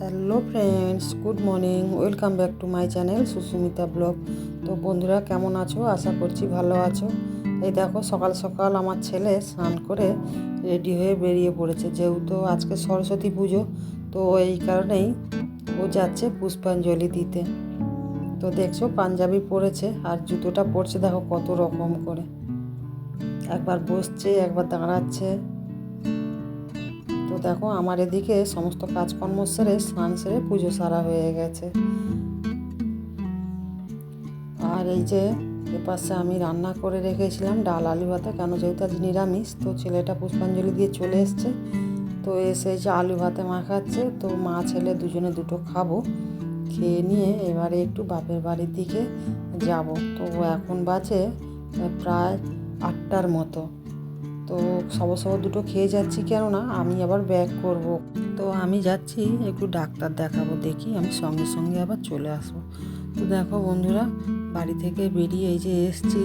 Hello friends, good morning, welcome back to my channel Susmita blog. তো বন্ধুরা, কেমন আছো? আশা করছি ভালো আছো। এই দেখো, সকাল সকাল আমার ছেলে স্নান করে রেডি হয়ে বেরিয়ে পড়েছে। যেহেতু আজকে সরস্বতী পুজো, তো এই কারণেই ও যাচ্ছে পুষ্পাঞ্জলি দিতে। তো দেখছ, পাঞ্জাবি পরেছে আর জুতোটা পরছে। দেখো কত রকম করে। একবার বসছে, একবার দাঁড়াচ্ছে। দেখো, আমার এদিকে সমস্ত কাজকর্ম সেরে, স্নান সেরে পুজো সারা হয়ে গেছে। আর এই যে, এপাশে আমি রান্না করে রেখেছিলাম ডাল, আলু ভাতে, কেন যেহেতু আজ নিরামিষ, তো ছেলেটা পুষ্পাঞ্জলি দিয়ে চলে এসছে। তো এসে যে আলু ভাতে মাখাচ্ছে, তো মা ছেলে দুজনে দুটো খাব, খেয়ে নিয়ে এবারে একটু বাপের বাড়ির দিকে যাব। তো এখন বাজে, প্রায় আটটার মতো। তো সব সব দুটো খেয়ে যাচ্ছি কেননা আমি আবার ব্যাক করব। তো আমি যাচ্ছি, একটু ডাক্তার দেখাবো, দেখি আমি সঙ্গে সঙ্গে আবার চলে আসব। তো দেখো বন্ধুরা, বাড়ি থেকে বেরিয়ে এই যে এসছি।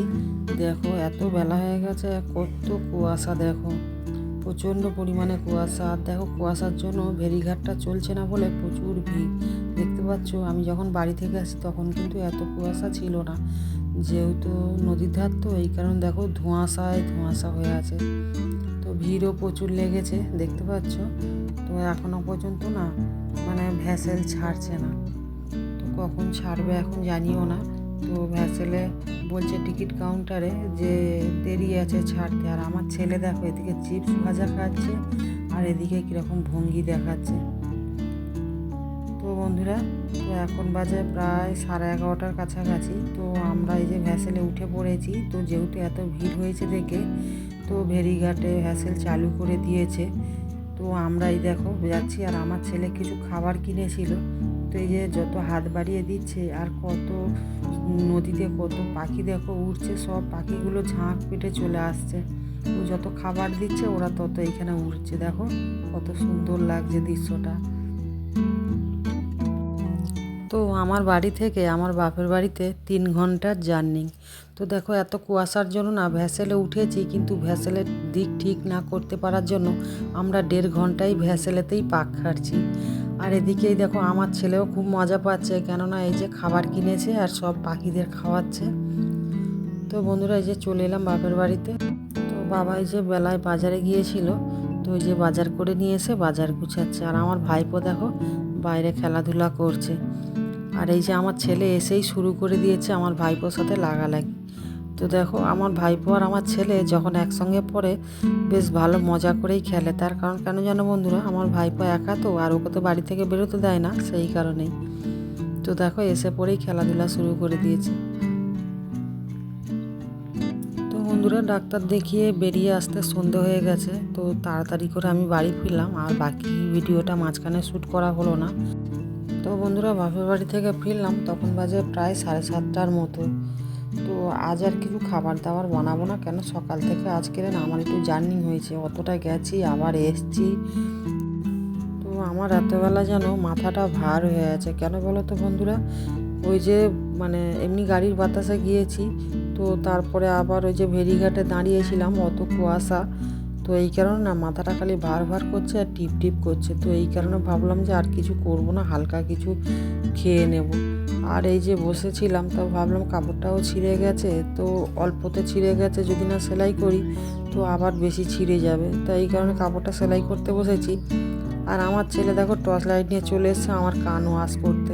দেখো এত বেলা হয়ে গেছে, কত কুয়াশা দেখো। প্রচণ্ড পরিমাণে কুয়াশা। আর দেখো, কুয়াশার জন্য ভেরিঘাটটা চলছে না বলে প্রচুর ভিড়। দেখতে পাচ্ছ, আমি যখন বাড়ি থেকে আসি তখন কিন্তু এত কুয়াশা ছিল না। যেহেতু নদীর ধার তো, এই কারণে দেখো ধোঁয়াশায় ধোঁয়াশা হয়ে আছে। তো ভিড়ও প্রচুর লেগেছে, দেখতে পাচ্ছ? তো এখনও পর্যন্ত না মানে ভ্যাসেল ছাড়ছে না। তো কখন ছাড়বে এখন জানিও না। তো ভ্যাসেলে বলছে টিকিট কাউন্টারে যে দেরি আছে ছাড়তে। আর আমার ছেলে দেখো, এদিকে চিপস ভাজা খাচ্ছে আর এদিকে কীরকম ভঙ্গি দেখাচ্ছে। তো বন্ধুরা, তো এখন বাজে প্রায় সাড়ে এগারোটার কাছাকাছি। তো আমরা এই যে ভ্যাসেলে উঠে পড়েছি, তো যেহেতু এত ভিড় হয়েছে দেখে, তো ভেরিঘাটে ভ্যাসেল চালু করে দিয়েছে। তো আমরা এই দেখো, যাচ্ছি। আর আমার ছেলে কিছু খাবার কিনেছিল তো যত হাত বাড়িয়ে দিচ্ছে আর কত নদীতে কত পাখি দেখো উঠছে সব পাখিগুলো ঝাঁক পেটে চলে আসছে। ও যত খাবার দিচ্ছে, ওরা তত এখানে উঠছে দেখো কত সুন্দর লাগছে দৃশ্যটা। তো আমার বাড়ি থেকে, আমার বাপের বাড়িতে তিন ঘণ্টার জার্নি। তো দেখো এত কুয়াশার জন্য না ভ্যাসেলে উঠেছি, কিন্তু ভ্যাসেলের দিক ঠিক না করতে পারার জন্য আমরা দেড় ঘন্টায় ভ্যাসেলেতেই পাক খাচ্ছি আর এদিকেই দেখো আমার ছেলেও খুব মজা পাচ্ছে, কেননা এই যে খাবার কিনেছে আর সব পাখিদের খাওয়াচ্ছে। তো বন্ধুরা, এই যে চলে এলাম বাপের বাড়িতে। তো বাবা এই যে বেলায় বাজারে গিয়েছিল, তো ওই যে বাজার করে নিয়ে এসে বাজার গুছাচ্ছে। আর আমার ভাইপো দেখো বাইরে খেলাধুলা করছে। আর এই যে আমার ছেলে এসেই শুরু করে দিয়েছে আমার ভাইপোর সাথে লাগালাগি। তো দেখো, আমার ভাইপো আর আমার ছেলে যখন একসঙ্গে পড়ে, বেশ ভালো মজা করেই খেলে। তার কারণ কেন জানো বন্ধুরা, আমার ভাইপো একা তো, আর ওকে তো বাড়ি থেকে বেরোতে দেয় না, সেই কারণেই। তো দেখো, এসে পরেই খেলাধুলা শুরু করে দিয়েছে। তো বন্ধুরা, ডাক্তার দেখিয়ে বেরিয়ে আসতে সন্ধে হয়ে গেছে। তো তাড়াতাড়ি করে আমি বাড়ি ফিরলাম, আর বাকি ভিডিওটা মাঝখানে শ্যুট করা হলো না। তো বন্ধুরা, বাপের বাড়ি থেকে ফিরলাম, তখন বাজে প্রায় সাড়ে সাতটার মতো। আজ আর কিছু খাবার দাবার বানাবো না কেন? সকাল থেকে আজকের না আমার একটু জার্নি হয়েছে, অতটা গেছি, আবার এসছি। তো আমার রাতেরবেলা যেন মাথাটা ভার হয়ে আছে। কেন বলো তো বন্ধুরা? ওই যে মানে এমনি গাড়ির বাতাসে গিয়েছি, তো তারপরে আবার ওই যে ভেরিঘাটে দাঁড়িয়েছিলাম, অত কুয়াশা। তো এই কারণে না মাথাটা খালি ভার ভার করছে আর টিপ টিপ করছে। তো এই কারণে ভাবলাম যে আর কিছু করব না, হালকা কিছু খেয়ে নেব। আর এই যে বসেছিলাম তো ভাবলাম কাপড়টাও ছিঁড়ে গেছে, তো অল্পতে ছিঁড়ে গেছে, যদি না সেলাই করি, তো আবার বেশি ছিঁড়ে যাবে। তো এই কারণে কাপড়টা সেলাই করতে বসেছি। আর আমার ছেলে দেখো, টর্চ লাইট নিয়ে চলে এসছে আমার কান ওয়াশ করতে।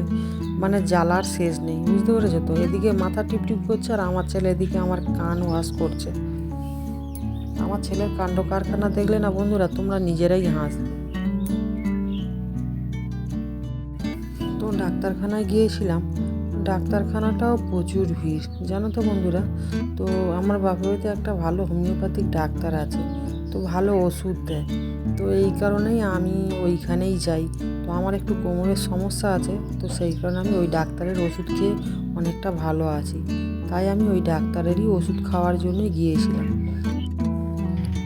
মানে জ্বালার শেষ নেই, বুঝতে পেরেছ তো? এদিকে মাথা টিপ টিপ করছে আর আমার ছেলে এদিকে আমার কান ওয়াশ করছে। আমার ছেলের কাণ্ড কারখানা দেখলে না বন্ধুরা, তোমরা নিজেরাই হাসবে। তো ডাক্তারখানায় গিয়েছিলাম ডাক্তারখানাটাও প্রচুর ভিড়, জানো তো বন্ধুরা? তো আমার বাপের বাড়িতে একটা ভালো হোমিওপ্যাথিক ডাক্তার আছে, তো ভালো ওষুধ দেয়। তো এই কারণেই আমি ওইখানেই যাই। তো আমার একটু কোমরের সমস্যা আছে, তো সেই কারণে আমি ওই ডাক্তারের ওষুধ খেয়ে অনেকটা ভালো আছি। তাই আমি ওই ডাক্তারেরই ওষুধ খাওয়ার জন্য গিয়েছিলাম।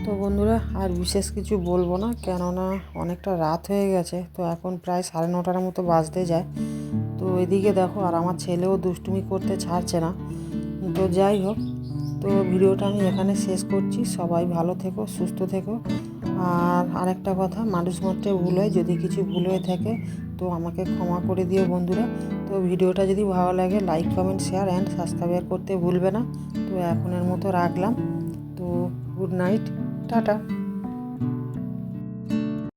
তো বন্ধুরা, আর বিশেষ কিছু বলব না, কেননা অনেকটা রাত হয়ে গেছে, তো এখন প্রায় সাড়ে নটার মতো বাজতে যায়। তো এদিকে দেখো, আর আমার ছেলেও দুষ্টুমি করতে ছাড়ছে না। তো যাই হোক, তো ভিডিওটা আমি এখানে শেষ করছি। সবাই ভালো থেকো, সুস্থ থেকো। আর আরেকটা কথা, মানুষ মাত্রে ভুল হয়, যদি কিছু ভুল হয়ে থাকে, তো আমাকে ক্ষমা করে দিও বন্ধুরা। তো ভিডিওটা যদি ভালো লাগে like comment share and subscribe করতে ভুলবে না। তো এখনের মতো রাখলাম। তো গুড নাইট টাটা।